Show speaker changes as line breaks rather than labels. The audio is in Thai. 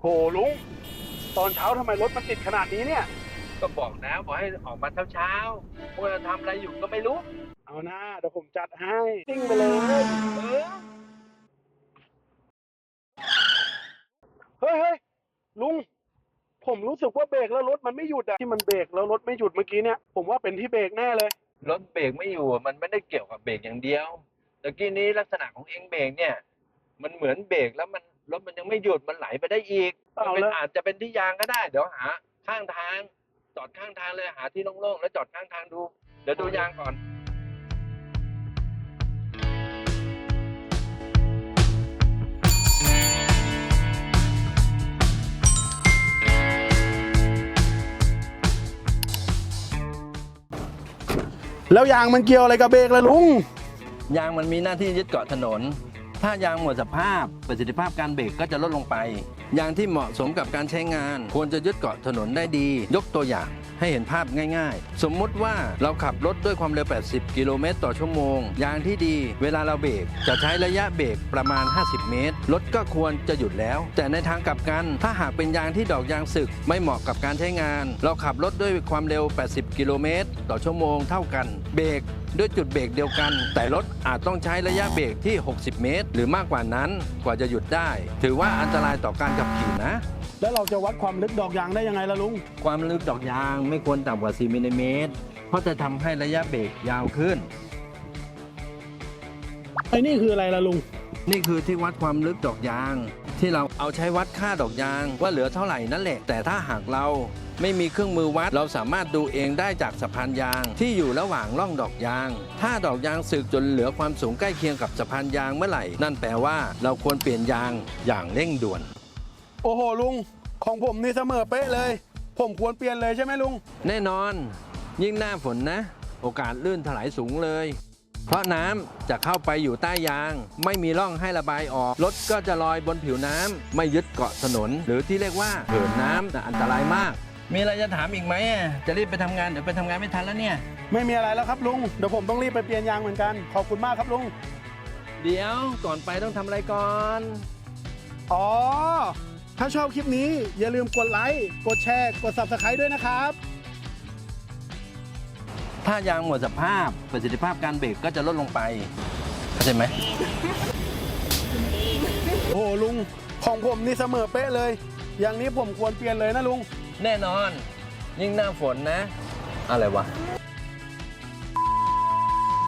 โหลุง ตอนเช้าทำไมรถมันติดขนาดนี้เนี่ย
ก็บอกแล้วบอกให้ออกมาเช้าๆพวกเราทำอะไรอยู่ก็ไม่รู้
เอาหน้าเดี๋ยวผมจัดให้ติ้งไปเลย
เออ
เฮ้ยเฮ้ยลุง ผมรู้สึกว่าเบรกแล้วรถมันไม่หยุดอะที่มันเบรกแล้วรถไม่หยุดเมื่อกี้เนี่ย ผมว่าเป็นที่เบรกแน่เลย
รถเบรกไม่อยู่อะมันไม่ได้เกี่ยวกับเบรกอย่างเดียวตะกี้นี้ลักษณะของเองเบรกเนี่ย มันเหมือนเบรกแล้วมัน รถมันยังไม่หยุดมันไหลไปได้อีก
เอา
มันเป็น
แล้ว
อาจจะเป็นที่ยางก็ได้ เดี๋ยวหา ข้างทาง จอดข้างทางเลยหาที่โล่งๆแล้วจอดข้างทางดู เดี๋ยวดูยางก่อน
แล้วยางมันเกี่ยวอะไรกับเบรกล่ะลุง
ยางมันมีหน้าที่ยึดเกาะถนน ถ้ายางหมดสภาพประสิทธิภาพการเบรกก็จะลดลงไป ยางที่เหมาะสมกับการใช้งาน ควรจะยึดเกาะถนนได้ดี ยกตัวอย่าง ให้เห็นภาพง่ายๆ สมมุติว่าเราขับรถด้วยความเร็ว 80 กิโลเมตรต่อชั่วโมง ยางที่ดี เวลาเราเบรกจะใช้ระยะเบรกประมาณ 50 เมตร รถก็ควรจะหยุดแล้ว แต่ในทางกลับกัน ถ้าหากเป็นยางที่ดอกยางสึก ไม่เหมาะกับการใช้งาน เราขับรถด้วยความเร็ว 80 กิโลเมตรต่อชั่วโมงเท่ากัน เบรกด้วยจุดเบรกเดียวกัน แต่รถอาจต้องใช้ระยะเบรกที่ 60 เมตร หรือมากกว่านั้นกว่าจะหยุดได้ ถือว่าอันตรายต่อการขับขี่นะ
แล้วเราจะวัดความลึกดอกยางได้ยังไงล่ะลุง
ความลึกดอกยางไม่ควรต่ำกว่า 4มิลลิเมตร เพราะจะทำให้ระยะเบรกยาวขึ้น
ไอ้นี่คืออะไรล่ะลุง
นี่คือที่วัดความลึกดอกยาง ที่เราเอาใช้วัดค่าดอกยางว่าเหลือเท่าไหร่นั่นแหละ แต่ถ้าหากเราไม่มีเครื่องมือวัด เราสามารถดูเองได้จากสะพานยาง ที่อยู่ระหว่างร่องดอกยาง ถ้าดอกยางสึกจนเหลือความสูงใกล้เคียงกับสะพานยางเมื่อไหร่ นั่นแปลว่าเราควรเปลี่ยนยางอย่างเร่งด่วน
โอ้โหลุง ของผมนี่เสมอเป๊ะเลย ผมควรเปลี่ยนเลยใช่ไหมลุง
แน่นอน ยิ่งหน้าฝนนะ โอกาสลื่นถลายสูงเลย เพราะน้ำจะเข้าไปอยู่ใต้ยาง ไม่มีร่องให้ระบายออก รถก็จะลอยบนผิวน้ำไม่ยึดเกาะถนน หรือที่เรียกว่าเหินน้ำน่ะอันตรายมาก มีอะไรจะถามอีกไหมอะจะรีบไปทำงานเดี๋ยวไปทำงานไม่ทันแล้วเนี่ย
ไม่มีอะไรแล้วครับลุง เดี๋ยวผมต้องรีบไปเปลี่ยนยางเหมือนกัน ขอบคุณมากครับลุง
เดี๋ยวก่อนไปต้องทำอะไรก่อน
อ๋อ ถ้าชอบคลิปนี้อย่าลืมกดไลค์ กดแชร์ กด subscribe ด้วยนะครับ
ถ้ายางหมดสภาพประสิทธิภาพการเบรกก็จะลดลงไปเข้าใจไหม
โอ้โหลุงของผมนี่เสมอเป๊ะเลย อย่างนี้ผมควรเปลี่ยนเลยนะลุง
แน่นอน ยิ่งหน้าฝนนะ อะไรวะ